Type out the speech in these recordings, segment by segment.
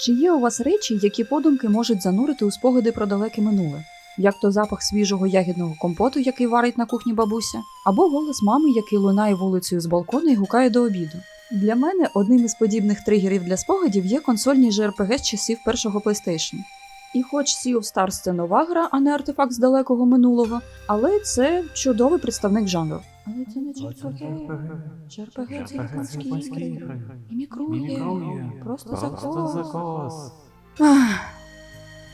Чи є у вас речі, які подумки можуть занурити у спогади про далеке минуле? Як то запах свіжого ягідного компоту, який варить на кухні бабуся, або голос мами, який лунає вулицею з балкону і гукає до обіду. Для мене одним із подібних тригерів для спогадів є консольні JRPG з часів першого PlayStation. І хоч Sea of Stars це нова гра, а не артефакт з далекого минулого, але це чудовий представник жанру. Але це не JRPG. JRPG це японські ігри. Імікрує. Просто закос.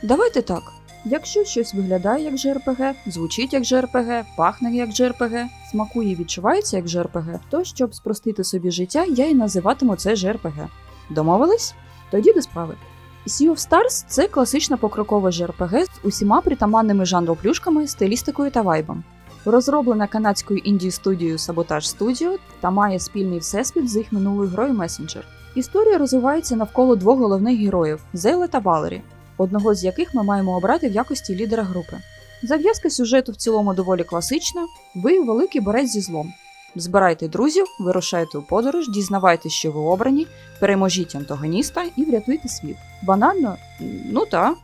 Давайте так. Якщо щось виглядає як JRPG, звучить як JRPG, пахне як JRPG, смакує і відчувається як JRPG, то щоб спростити собі життя, я і називатиму це JRPG. Домовились? Тоді до справи. Sea of Stars це класична покрокова JRPG з усіма притаманними жанру плюшками, стилістикою та вайбом. Розроблена канадською інді студією Sabotage Studio та має спільний всесвіт з їх минулою грою Messenger. Історія розвивається навколо двох головних героїв Зейла та Валері, одного з яких ми маємо обрати в якості лідера групи. Зав'язка сюжету в цілому доволі класична. Ви великий борець зі злом. Збирайте друзів, вирушайте у подорож, дізнавайтесь, що ви обрані, переможіть антагоніста і врятуйте світ. Банально, ну та.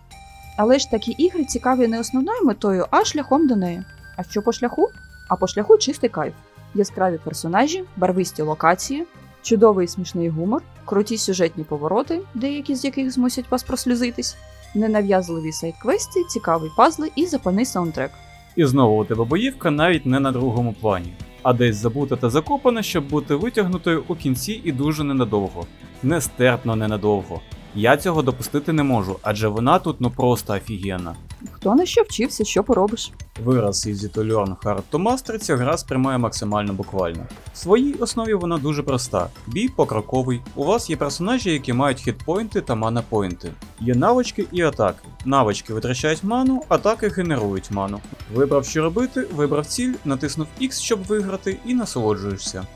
Але ж такі ігри цікаві не основною метою, а шляхом до неї. А що по шляху? А по шляху чистий кайф. Яскраві персонажі, барвисті локації, чудовий смішний гумор, круті сюжетні повороти, деякі з яких змусять вас прослюзитись, ненав'язливі сайт-квести, цікаві пазли і запальний саундтрек. І знову у тебе боївка навіть не на другому плані, а десь забута та закопана, щоб бути витягнутою у кінці і дуже ненадовго. Нестерпно ненадовго. Я цього допустити не можу, адже вона тут ну просто офігенна. Хто на що вчився, що поробиш? Вираз Easy to Learn Hard to Master ця гра сприймає максимально буквально. В своїй основі вона дуже проста. Бій покроковий. У вас є персонажі, які мають хітпойнти та манапойнти. Є навички і атаки. Навички витрачають ману, атаки генерують ману. Вибрав, що робити, вибрав ціль, натиснув X, щоб виграти, і насолоджуєшся.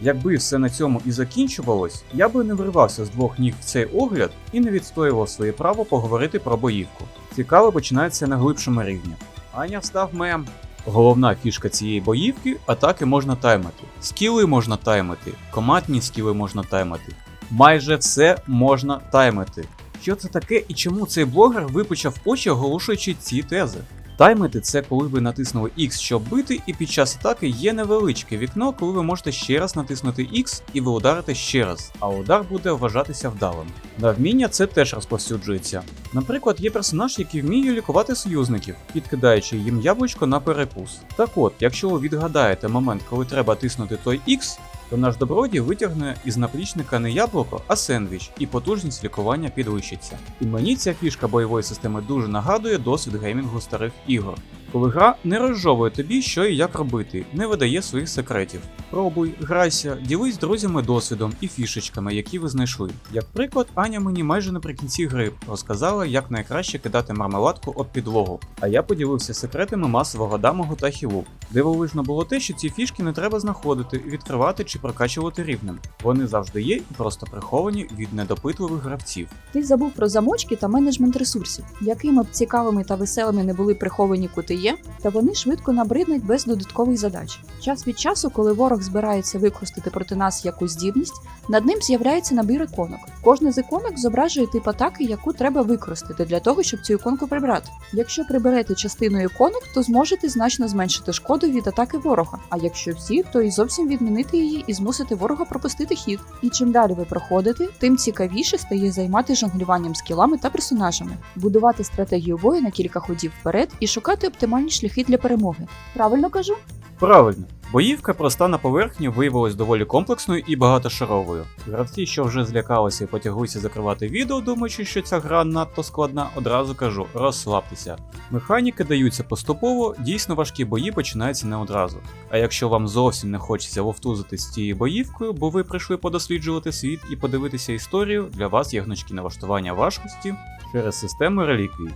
Якби все на цьому і закінчувалось, я би не вривався з двох ніг в цей огляд і не відстоював своє право поговорити про боївку. Цікаво починається на глибшому рівні. Аня встав мем. Головна фішка цієї боївки атаки можна таймати, скіли можна таймити, командні скіли можна таймити. Майже все можна таймити. Що це таке і чому цей блогер випучав очі, оголошуючи ці тези? Таймити це коли ви натиснули X, щоб бити, і під час атаки є невеличке вікно, коли ви можете ще раз натиснути X і ви ударите ще раз, а удар буде вважатися вдалим. На вміння це теж розповсюджується. Наприклад, є персонаж, який вміє лікувати союзників, підкидаючи їм яблучко на перекус. Так от, якщо ви відгадаєте момент, коли треба тиснути той X, то наш добродій витягне із наплічника не яблуко, а сендвіч, і потужність лікування підвищиться. І мені ця фішка бойової системи дуже нагадує досвід геймінгу старих ігор. Коли гра не розжовує тобі, що і як робити, не видає своїх секретів. Пробуй, грайся, ділись з друзями досвідом і фішечками, які ви знайшли. Як приклад, Аня мені майже наприкінці гри розказала, як найкраще кидати мармеладку об підлогу. А я поділився секретами масового дамогу та хілу. Дивовижно було те, що ці фішки не треба знаходити, відкривати чи прокачувати рівнем. Вони завжди є і просто приховані від недопитливих гравців. Ти забув про замочки та менеджмент ресурсів, якими б цікавими та веселими не були приховані кути є, та вони швидко набриднуть без додаткових задач. Час від часу, коли ворог збирається використати проти нас якусь здібність, над ним з'являється набір іконок. Кожна з іконок зображує тип атаки, яку треба використати для того, щоб цю іконку прибрати. Якщо приберете частину іконок, то зможете значно зменшити шкоду від атаки ворога. А якщо всі, то і зовсім відмінити її і змусити ворога пропустити хід. І чим далі ви проходите, тим цікавіше стає займати жонглюванням скілами та персонажами, будувати стратегію бою на кілька ходів вперед і шукати оптимальні шляхи для перемоги. Правильно кажу? Правильно, боївка проста на поверхні виявилась доволі комплексною і багатошаровою. Гравці, що вже злякалися і потяглися закривати відео, думаючи, що ця гра надто складна, одразу кажу, розслабтеся. Механіки даються поступово, дійсно важкі бої починаються не одразу. А якщо вам зовсім не хочеться вовтузити з цією боївкою, бо ви прийшли подосліджувати світ і подивитися історію, для вас є гнучкі налаштування важкості через систему реліквій.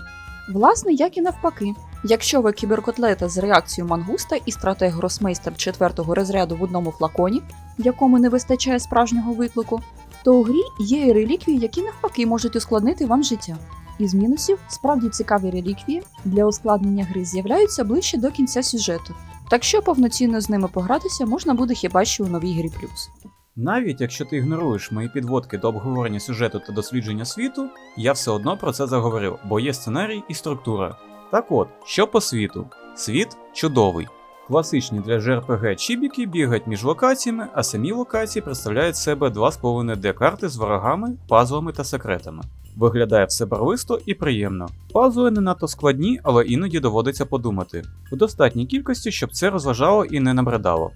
Власне, як і навпаки. Якщо ви кіберкотлета з реакцією мангуста і стратег гросмейстер четвертого розряду в одному флаконі, якому не вистачає справжнього виклику, то у грі є і реліквії, які навпаки можуть ускладнити вам життя. Із мінусів справді цікаві реліквії для ускладнення гри з'являються ближче до кінця сюжету, так що повноцінно з ними погратися можна буде хіба що у новій грі плюс. Навіть якщо ти ігноруєш мої підводки до обговорення сюжету та дослідження світу, я все одно про це заговорив, бо є сценарій і структура. Так от, що по світу? Світ чудовий. Класичні для JRPG чібіки бігають між локаціями, а самі локації представляють себе 2,5 D карти з ворогами, пазлами та секретами. Виглядає все барвисто і приємно. Пазли не надто складні, але іноді доводиться подумати в достатній кількості, щоб це розважало і не набридало.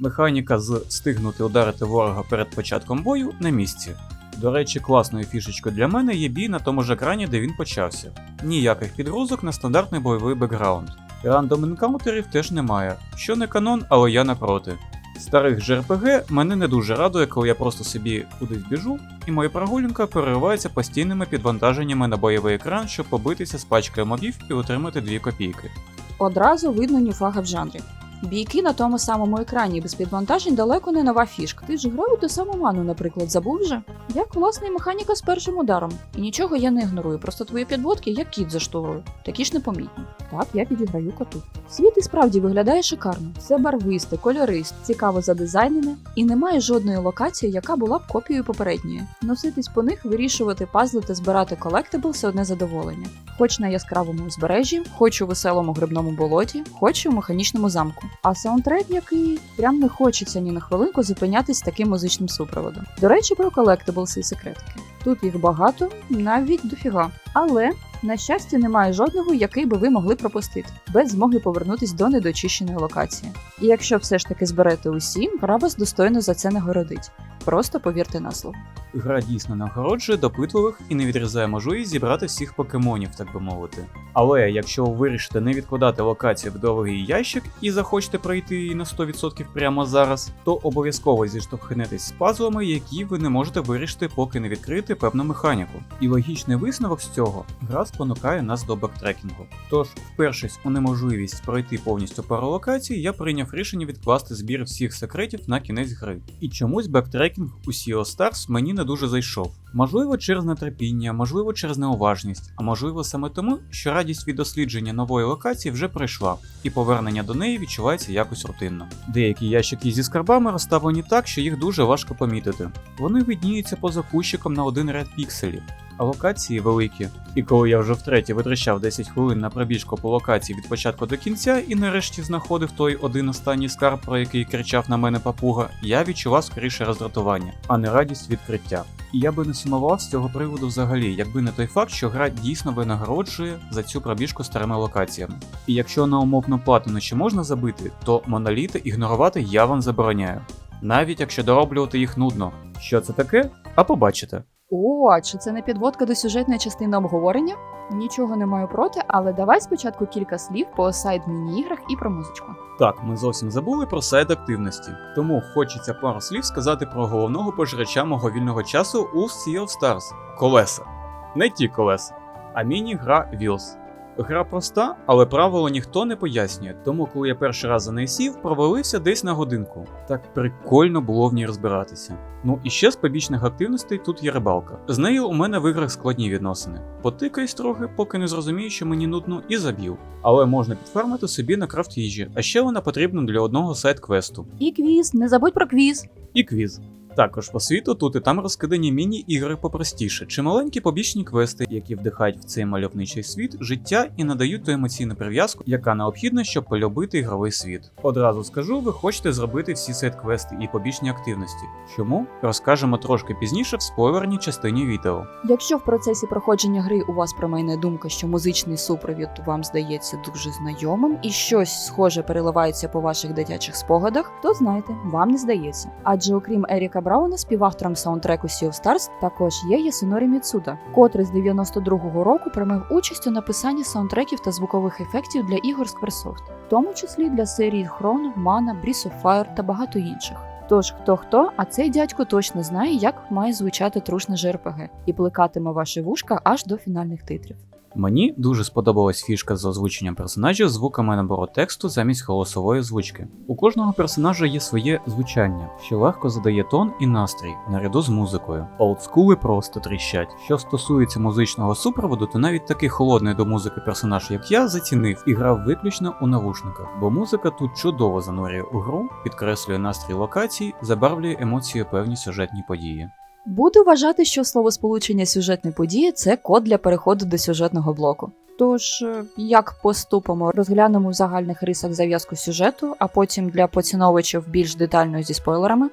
Механіка з встигнути ударити ворога перед початком бою на місці. До речі, класною фішечкою для мене є бій на тому ж екрані, де він почався. Ніяких підгрузок на стандартний бойовий бекграунд. Рандом енкаунтерів теж немає, що не канон, але я напроти. Старих JRPG мене не дуже радує, коли я просто собі кудись біжу, і моя прогулянка переривається постійними підвантаженнями на бойовий екран, щоб побитися з пачкою мобів і отримати 2 копійки. Одразу видно нюфага в жанрі. Бійки на тому самому екрані без підвантажень далеко не нова фішка. Ти ж грав у ту саму ману, наприклад, забув вже? Як власне механіка з першим ударом. І нічого я не ігнорую, просто твої підводки як кіт за шторою. Такі ж непомітні. Так, я підіграю коту. Світ і справді виглядає шикарно. Все барвисте, кольористе, цікаво задизайнене, і немає жодної локації, яка була б копією попередньої. Носитись по них, вирішувати пазли та збирати колектибл це одне задоволення. Хоч на яскравому узбережжі, хоч у веселому грибному болоті, хоч у механічному замку. А саундтрек, який прям не хочеться ні на хвилинку зупинятись таким музичним супроводом. До речі, про колектиблси і секретики. Тут їх багато, навіть дофіга. Але на щастя, немає жодного, який би ви могли пропустити, без змоги повернутись до недочищеної локації. І якщо все ж таки зберете усі, гра вас достойно за це нагородить. Просто повірте на слово. Гра дійсно нагороджує допитливих і не відрізає можливість зібрати всіх покемонів, так би мовити. Але якщо ви вирішите не відкладати локацію в довгий ящик і захочете пройти її на 100% прямо зараз, то обов'язково зіштовхнетесь з пазлами, які ви не можете вирішити, поки не відкрити певну механіку. І логічний висновок з цього гра спонукає нас до бектрекінгу. Тож, впершись у неможливість пройти повністю пару локацій, я прийняв рішення відкласти збір всіх секретів на кінець гри. І чомусь бектрекінг у Sea of Stars мені не дуже зайшов. Можливо, через нетерпіння, можливо, через неуважність, а можливо саме тому, що радість від дослідження нової локації вже пройшла, і повернення до неї відчувається якось рутинно. Деякі ящики зі скарбами розставлені так, що їх дуже важко помітити. Вони видніються поза кущиком на один ряд пікселів. А локації великі. І коли я вже втретє витрачав 10 хвилин на пробіжку по локації від початку до кінця і нарешті знаходив той один останній скарб, про який кричав на мене папуга, я відчував скоріше роздратування, а не радість відкриття. І я би не сумував з цього приводу взагалі, якби не той факт, що гра дійсно винагороджує за цю пробіжку старими локаціями. І якщо на умовну платину ще можна забити, то моноліти ігнорувати я вам забороняю. Навіть якщо дороблювати їх нудно. Що це таке? А побачите. О, чи це не підводка до сюжетної частини обговорення? Нічого не маю проти, але давай спочатку кілька слів по сайд міні-іграх і про музичку. Так, ми зовсім забули про сайт активності, тому хочеться пару слів сказати про головного пожирача мого вільного часу у Sea of Stars колеса. Не ті колеса, а міні-гра Wheels. Гра проста, але правило ніхто не пояснює, тому коли я перший раз за неї сів, провалився десь на годинку. Так прикольно було в ній розбиратися. Ну і ще з побічних активностей тут є рибалка. З нею у мене в іграх складні відносини. Потикаюсь трохи, поки не зрозумію, що мені нудно, і заб'ю. Але можна підфармити собі на крафт їжі, а ще вона потрібна для одного сайт-квесту. І квіз, не забудь про квіз. І квіз. Також по світу тут і там розкидані міні-ігри попростіше, чи маленькі побічні квести, які вдихають в цей мальовничий світ життя і надають ту емоційну прив'язку, яка необхідна, щоб полюбити ігровий світ. Одразу скажу, ви хочете зробити всі сайт-квести і побічні активності. Чому? Розкажемо трошки пізніше в спойлерній частині відео. Якщо в процесі проходження гри у вас промайне думка, що музичний супровід вам здається дуже знайомим і щось схоже переливається по ваших дитячих спогадах, то знайте, вам не здається. Адже окрім Еріка Брауна, співавтором саундтреку Sea of Stars також є Ясунорі Міцуда, котрий з 92-го року приймав участь у написанні саундтреків та звукових ефектів для ігор Squaresoft, в тому числі для серії Хрон, Мана, Breath of Fire та багато інших. Тож хто хто, а цей дядько точно знає, як має звучати трушне ЖРПГ і плекатиме ваші вушка аж до фінальних титрів. Мені дуже сподобалась фішка з озвученням персонажів звуками набору тексту замість голосової озвучки. У кожного персонажа є своє звучання, що легко задає тон і настрій наряду з музикою. Олдскули просто тріщать. Що стосується музичного супроводу, то навіть такий холодний до музики персонаж, як я, зацінив і грав виключно у навушниках, бо музика тут чудово занурює у гру, підкреслює настрій локацій, забарвлює емоції певні сюжетні події. Буду вважати, що словосполучення сюжетної події це код для переходу до сюжетного блоку. Тож, е, як поступимо, розглянемо в загальних рисах зав'язку сюжету, а потім для поціновувачів більш детально зі спойлерами.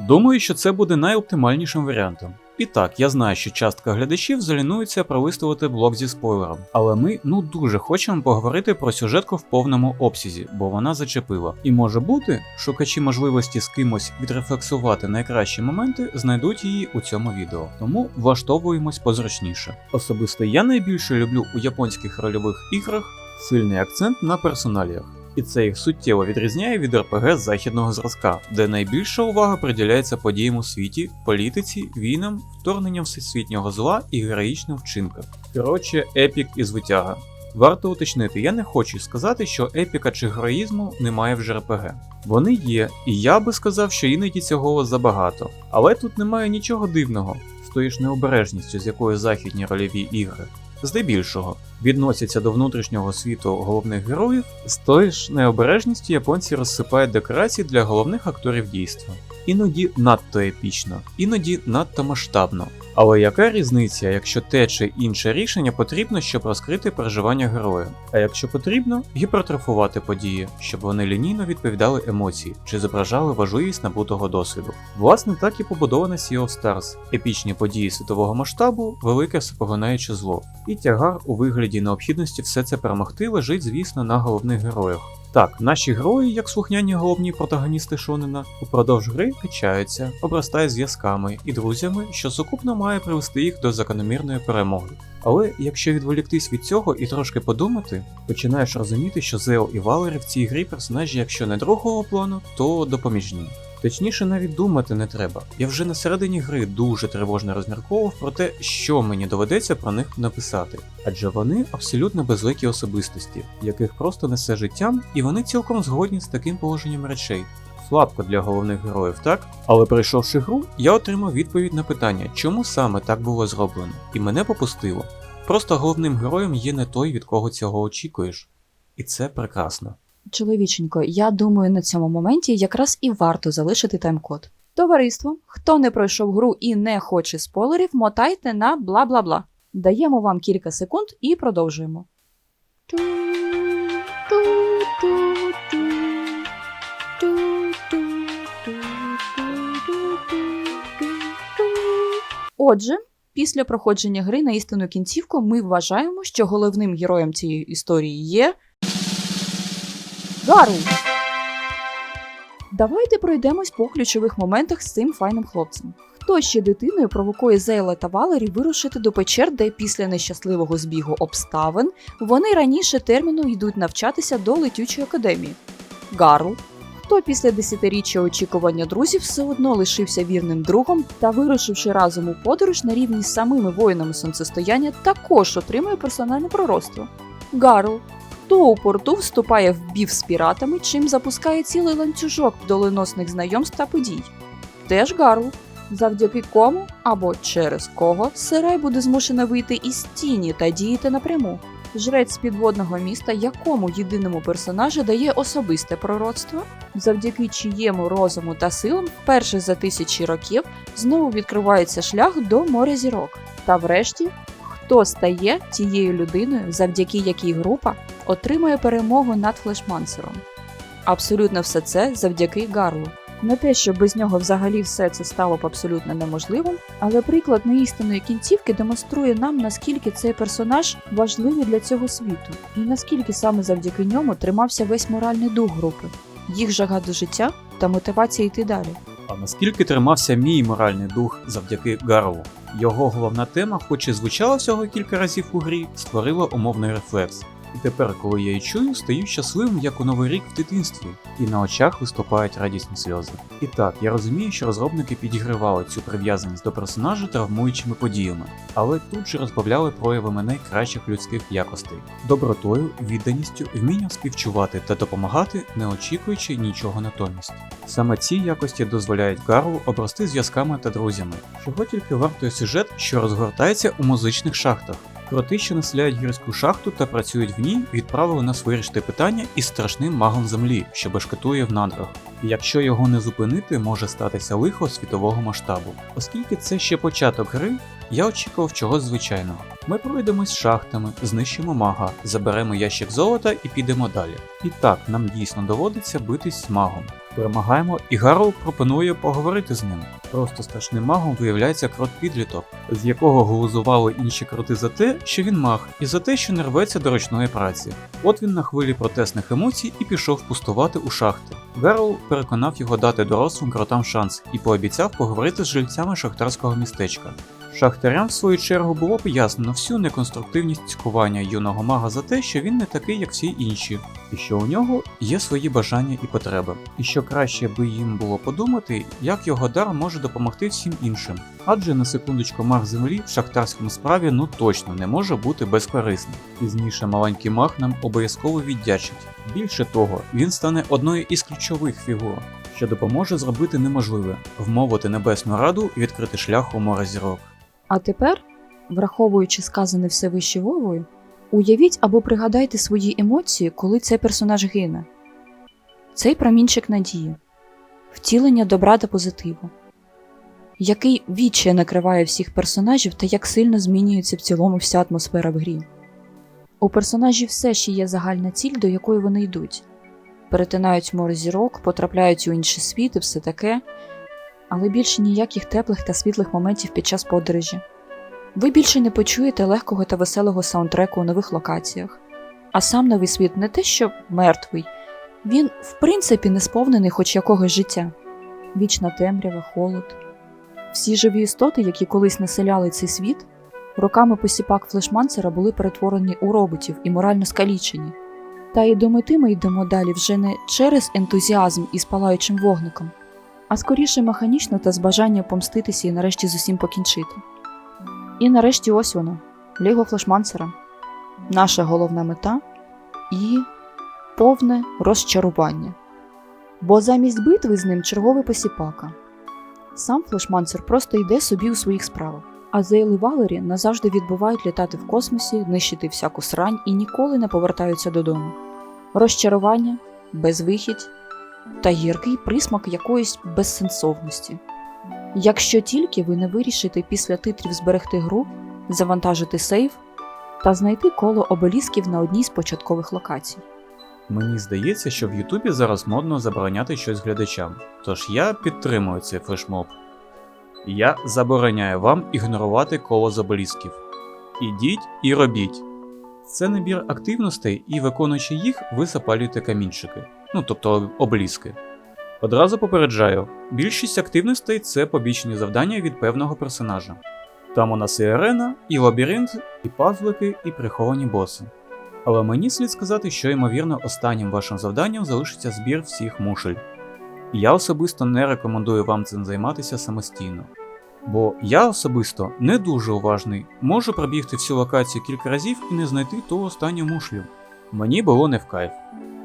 Думаю, що це буде найоптимальнішим варіантом. І так, я знаю, що частка глядачів залінується пролистувати блог зі спойлером, але ми ну дуже хочемо поговорити про сюжетку в повному обсязі, бо вона зачепила. І може бути, шукачі можливості з кимось відрефлексувати найкращі моменти знайдуть її у цьому відео. Тому влаштовуємось позручніше. Особисто я найбільше люблю у японських рольових іграх сильний акцент на персоналіях. І це їх суттєво відрізняє від РПГ західного зразка, де найбільша увага приділяється подіям у світі, політиці, війнам, вторгненням всесвітнього зла і героїчним вчинкам. Коротше, епік і звитяга. Варто уточнити, я не хочу сказати, що епіка чи героїзму немає в ЖРПГ. Вони є, і я би сказав, що іноді цього забагато. Але тут немає нічого дивного, з тою ж необережністю, з якою західні рольові ігри здебільшого відносяться до внутрішнього світу головних героїв, з тою ж необережністю японці розсипають декорації для головних акторів дійства. Іноді надто епічно, іноді надто масштабно. Але яка різниця, якщо те чи інше рішення потрібно, щоб розкрити переживання героя? А якщо потрібно, гіпертрофувати події, щоб вони лінійно відповідали емоції чи зображали важливість набутого досвіду. Власне, так і побудована Sea of Stars. епічні події світового масштабу, велике всепоганаюче зло. І тягар у вигляді необхідності все це перемогти лежить, звісно, на головних героях. Так, наші герої, як слухняні головні протагоністи Шонена, упродовж гри качаються, обростають зв'язками і друзями, що сукупно має привести їх до закономірної перемоги. Але якщо відволіктись від цього і трошки подумати, починаєш розуміти, що Зео і Валері в цій грі персонажі, якщо не другого плану, то допоміжні. Точніше, навіть думати не треба. Я вже на середині гри дуже тривожно розмірковував про те, що мені доведеться про них написати, адже вони абсолютно безликі особистості, яких просто несе життям, і вони цілком згодні з таким положенням речей. Слабко для головних героїв, так? Але пройшовши гру, я отримав відповідь на питання, чому саме так було зроблено, і мене попустило. Просто головним героєм є не той, від кого цього очікуєш. І це прекрасно. Чоловіченько, я думаю, на цьому моменті якраз і варто залишити тайм-код. Товариство, хто не пройшов гру і не хоче спойлерів, мотайте на бла бла бла. Даємо вам кілька секунд і продовжуємо. Отже, після проходження гри на істинну кінцівку ми вважаємо, що головним героєм цієї історії є Гарл. Давайте пройдемось по ключових моментах з цим файним хлопцем. Хто ще дитиною провокує Зейла та Валері вирушити до печер, де після нещасливого збігу обставин вони раніше терміну йдуть навчатися до летючої академії? Гарл. Хто після десятиріччя очікування друзів все одно лишився вірним другом та, вирушивши разом у подорож на рівні з самими воїнами сонцестояння, також отримує персональне пророцтво? Гарл. Хто у порту вступає в бів з піратами, чим запускає цілий ланцюжок доленосних знайомств та подій? Теж Гарл. Завдяки кому або через кого Сирай буде змушена вийти із тіні та діяти напряму. Жрець підводного міста, якому єдиному персонажу дає особисте пророцтво, завдяки чиєму розуму та силам вперше за тисячі років знову відкривається шлях до моря зірок. Та врешті, хто стає тією людиною, завдяки якій група отримує перемогу над флешмансером. Абсолютно все це завдяки Гарлу. Не те, що без нього взагалі все це стало б абсолютно неможливим, але приклад неістинної кінцівки демонструє нам, наскільки цей персонаж важливий для цього світу, і наскільки саме завдяки ньому тримався весь моральний дух групи, їх жага до життя та мотивація йти далі. А наскільки тримався мій моральний дух завдяки Гарлу? Його головна тема, хоч і звучала всього кілька разів у грі, створила умовний рефлекс. І тепер, коли я її чую, стаю щасливим, як у новий рік в дитинстві, і на очах виступають радісні сльози. І так, я розумію, що розробники підігривали цю прив'язаність до персонажа травмуючими подіями, але тут же розбавляли проявами найкращих людських якостей: добротою, відданістю, вмінням співчувати та допомагати, не очікуючи нічого натомість. Саме ці якості дозволяють Гарлу обрости зв'язками та друзями, чого тільки вартує сюжет, що розгортається у музичних шахтах. Кроти, що населяють гірську шахту та працюють в ній, відправили нас вирішити питання із страшним магом землі, що бешкетує в надрах. Якщо його не зупинити, може статися лихо світового масштабу. Оскільки це ще початок гри, я очікував чогось звичайного. Ми пройдемось шахтами, знищимо мага, заберемо ящик золота і підемо далі. І так, нам дійсно доводиться битись з магом. Перемагаємо, і Гарл пропонує поговорити з ним. Просто страшним магом виявляється крот підліток, з якого глузували інші кроти за те, що він маг, і за те, що не рветься до ручної праці. От він на хвилі протестних емоцій і пішов пустувати у шахти. Верл переконав його дати дорослим кротам шанс і пообіцяв поговорити з жильцями шахтарського містечка. Шахтарям, в свою чергу, було пояснено всю неконструктивність цькування юного мага за те, що він не такий, як всі інші, і що у нього є свої бажання і потреби, і що краще би їм було подумати, як його дар може допомогти всім іншим. Адже на секундочку маг землі в шахтарському справі ну точно не може бути безкорисним. Пізніше маленький маг нам обов'язково віддячить. Більше того, він стане одною із ключових фігур, що допоможе зробити неможливе вмовити небесну раду і відкрити шлях у море зірок. А тепер, враховуючи сказане все вище Вовою, уявіть або пригадайте свої емоції, коли цей персонаж гине. Цей промінчик надії, втілення добра та позитиву, який відчає накриває всіх персонажів та як сильно змінюється в цілому вся атмосфера в грі. У персонажів все ще є загальна ціль, до якої вони йдуть. Перетинають море зірок, потрапляють у інші світи, все таке, але більше ніяких теплих та світлих моментів під час подорожі. Ви більше не почуєте легкого та веселого саундтреку у нових локаціях. А сам новий світ не те, що мертвий, він, в принципі, не сповнений хоч якогось життя. Вічна темрява, холод. Всі живі істоти, які колись населяли цей світ, роками посіпак флешманцера були перетворені у роботів і морально скалічені. Та й до мети ми йдемо далі вже не через ентузіазм із палаючим вогником, а скоріше механічно та з бажанням помститися і нарешті з усім покінчити. І нарешті ось воно Ліго Флешмансера, наша головна мета і повне розчарування. Бо замість битви з ним черговий посіпака. Сам флешмансер просто йде собі у своїх справах, а Зейл і Валері назавжди відбувають літати в космосі, нищити всяку срань і ніколи не повертаються додому. Розчарування, безвихідь та гіркий присмак якоїсь безсенсовності. Якщо тільки ви не вирішите після титрів зберегти гру, завантажити сейв та знайти коло обелісків на одній з початкових локацій. Мені здається, що в Ютубі зараз модно забороняти щось глядачам, тож я підтримую цей флешмоб. Я забороняю вам ігнорувати коло заболісків. Ідіть і робіть. Це набір активностей, і виконуючи їх, ви запалюєте камінчики, ну тобто обліски. Одразу попереджаю, більшість активностей це побічні завдання від певного персонажа. Там у нас і арена, і лабіринт, і пазлики, і приховані боси. Але мені слід сказати, що ймовірно останнім вашим завданням залишиться збір всіх мушель. Я особисто не рекомендую вам цим займатися самостійно. Бо я особисто не дуже уважний, можу пробігти всю локацію кілька разів і не знайти ту останню мушлю. Мені було не в кайф.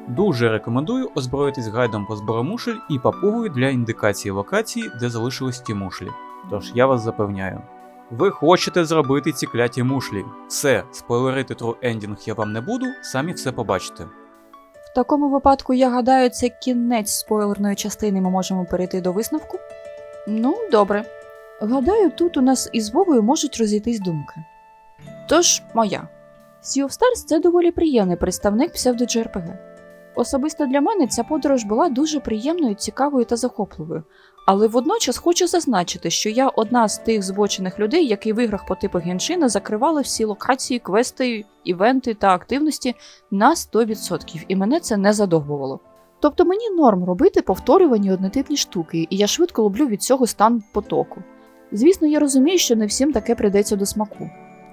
Дуже рекомендую озброїтись гайдом по збору мушель і папугою для індикації локації, де залишились ті мушлі. Тож я вас запевняю. Ви хочете зробити ці кляті мушлі. Все, спойлерити True Ending я вам не буду, самі все побачите. В такому випадку, я гадаю, це кінець спойлерної частини, ми можемо перейти до висновку. Ну, добре. Гадаю, тут у нас із Вовою можуть розійтись думки. Тож, моя. Sea of Stars – це доволі приємний представник псевдо-JRPG. Особисто для мене ця подорож була дуже приємною, цікавою та захопливою. Але водночас хочу зазначити, що я одна з тих збочених людей, які в іграх по типу Геншина закривали всі локації, квести, івенти та активності на 100%, і мене це не задовбувало. Тобто мені норм робити повторювані однотипні штуки, і я швидко ловлю від цього стан потоку. Звісно, я розумію, що не всім таке прийдеться до смаку.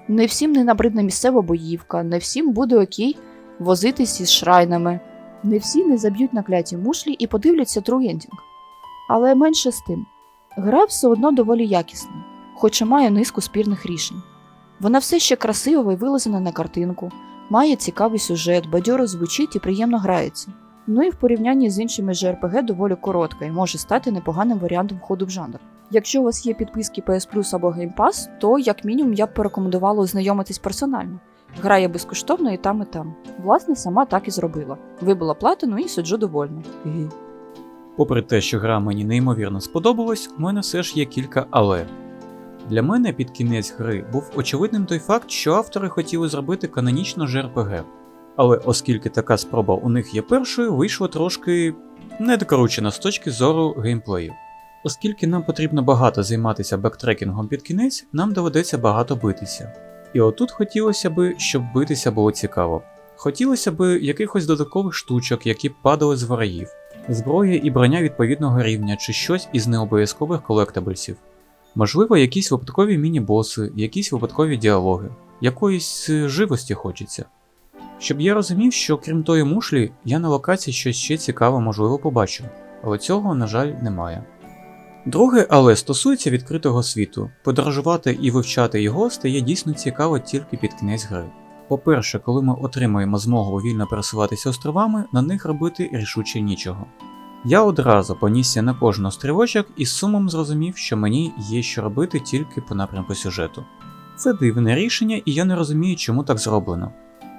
Не всім не набридна місцева боївка, не всім буде окей возитись із шрайнами. Не всі не заб'ють на кляті мушлі і подивляться труєндінг. Але менше з тим, гра все одно доволі якісна, хоч і має низку спірних рішень. Вона все ще красиво і вилазена на картинку, має цікавий сюжет, бадьоро звучить і приємно грається. Ну і в порівнянні з іншими JRPG доволі коротка і може стати непоганим варіантом входу в жанр. Якщо у вас є підписки PS Plus або Game Pass, то як мінімум я б порекомендувала ознайомитись персонально. Гра є безкоштовно і там, і там. Власне, сама так і зробила. Вибила платину і сиджу довольна. Попри те, що гра мені неймовірно сподобалась, у мене все ж є кілька але. Для мене під кінець гри був очевидним той факт, що автори хотіли зробити канонічно JRPG. Але оскільки така спроба у них є першою, вийшло трошки недокручено з точки зору геймплею. Оскільки нам потрібно багато займатися бектрекінгом під кінець, нам доведеться багато битися. І отут хотілося би, щоб битися було цікаво. Хотілося б якихось додаткових штучок, які падали з ворогів, зброя і броня відповідного рівня чи щось із необов'язкових колектаблесів. Можливо, якісь випадкові міні-боси, якісь випадкові діалоги, якоїсь е, живості хочеться. Щоб я розумів, що крім тої мушлі, я на локації щось ще цікаве можливо побачу, але цього, на жаль, немає. Друге, але стосується відкритого світу. Подорожувати і вивчати його стає дійсно цікаво тільки під кінець гри. По-перше, коли ми отримаємо змогу вільно пересуватися островами, на них робити рішуче нічого. Я одразу понісся на кожен острівочок і з сумом зрозумів, що мені є що робити тільки по напрямку сюжету. Це дивне рішення, і я не розумію, чому так зроблено.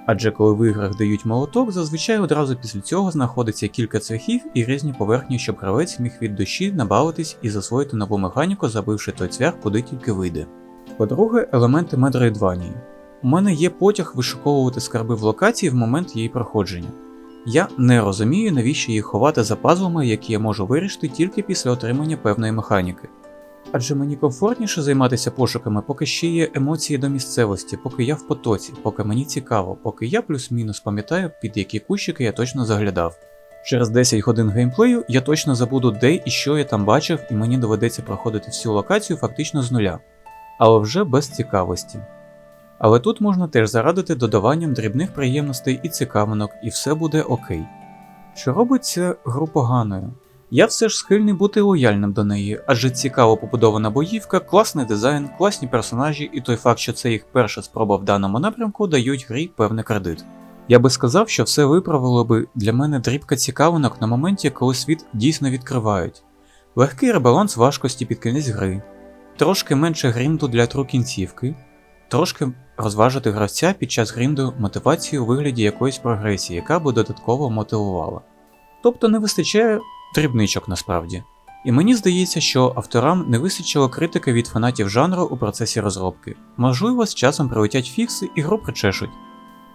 Адже коли в іграх дають молоток, зазвичай одразу після цього знаходиться кілька цвяхів і різні поверхні, щоб гравець міг від душі набавитись і засвоїти нову механіку, забивши той цвях куди тільки вийде. По-друге, елементи Медроїдванії. У мене є потяг вишуковувати скарби в локації в момент її проходження. Я не розумію, навіщо їх ховати за пазлами, які я можу вирішити тільки після отримання певної механіки. Адже мені комфортніше займатися пошуками, поки ще є емоції до місцевості, поки я в потоці, поки мені цікаво, поки я плюс-мінус пам'ятаю, під які кущики я точно заглядав. Через 10 годин геймплею я точно забуду, де і що я там бачив, і мені доведеться проходити всю локацію фактично з нуля, але вже без цікавості. Але тут можна теж зарадити додаванням дрібних приємностей і цікавинок, і все буде окей. Що робить цю гру поганою? Я все ж схильний бути лояльним до неї, адже цікаво побудована боївка, класний дизайн, класні персонажі, і той факт, що це їх перша спроба в даному напрямку, дають грі певний кредит. Я би сказав, що все виправило би для мене дрібка цікавинок на моменті, коли світ дійсно відкривають, легкий ребаланс важкості під кінець гри, трошки менше грінду для тру кінцівки, трошки розважити гравця під час грінду мотивацію у вигляді якоїсь прогресії, яка би додатково мотивувала. Тобто не вистачає дрібничок насправді. І мені здається, що авторам не вистачило критики від фанатів жанру у процесі розробки. Можливо, з часом прилетять фікси і гру причешуть.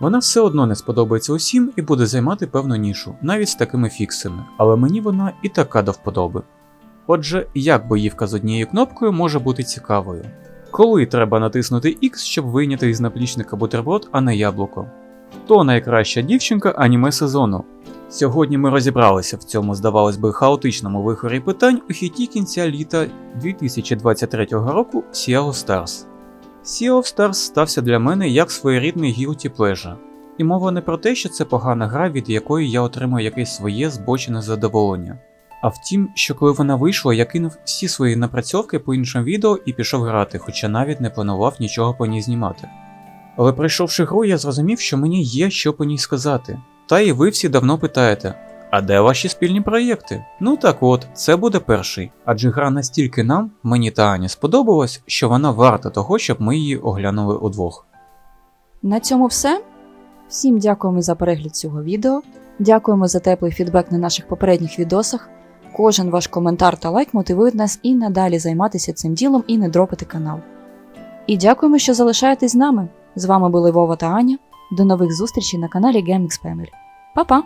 Вона все одно не сподобається усім і буде займати певну нішу, навіть з такими фіксами, але мені вона і така до вподоби. Отже, як боївка з однією кнопкою може бути цікавою? Коли треба натиснути X, щоб вийняти із наплічника бутерброд, а не яблуко? Хто найкраща дівчинка аніме сезону? Сьогодні ми розібралися в цьому, здавалось би, хаотичному вихорі питань у хіті кінця літа 2023 року Sea of Stars. Sea of Stars стався для мене як своєрідний guilty pleasure. І мова не про те, що це погана гра, від якої я отримаю якесь своє збочене задоволення. А втім, що коли вона вийшла, я кинув всі свої напрацьовки по іншим відео і пішов грати, хоча навіть не планував нічого по ній знімати. Але пройшовши гру, я зрозумів, що мені є що по ній сказати. Та і ви всі давно питаєте: а де ваші спільні проєкти? Ну так от, це буде перший, адже гра настільки нам, мені та Ані, сподобалась, що вона варта того, щоб ми її оглянули удвох. На цьому все. Всім дякуємо за перегляд цього відео. Дякуємо за теплий фідбек на наших попередніх відосах. Кожен ваш коментар та лайк мотивують нас і надалі займатися цим ділом і не дропати канал. І дякуємо, що залишаєтесь з нами. З вами були Вова та Аня. До нових зустрічей на каналі GameX Family. Па-па!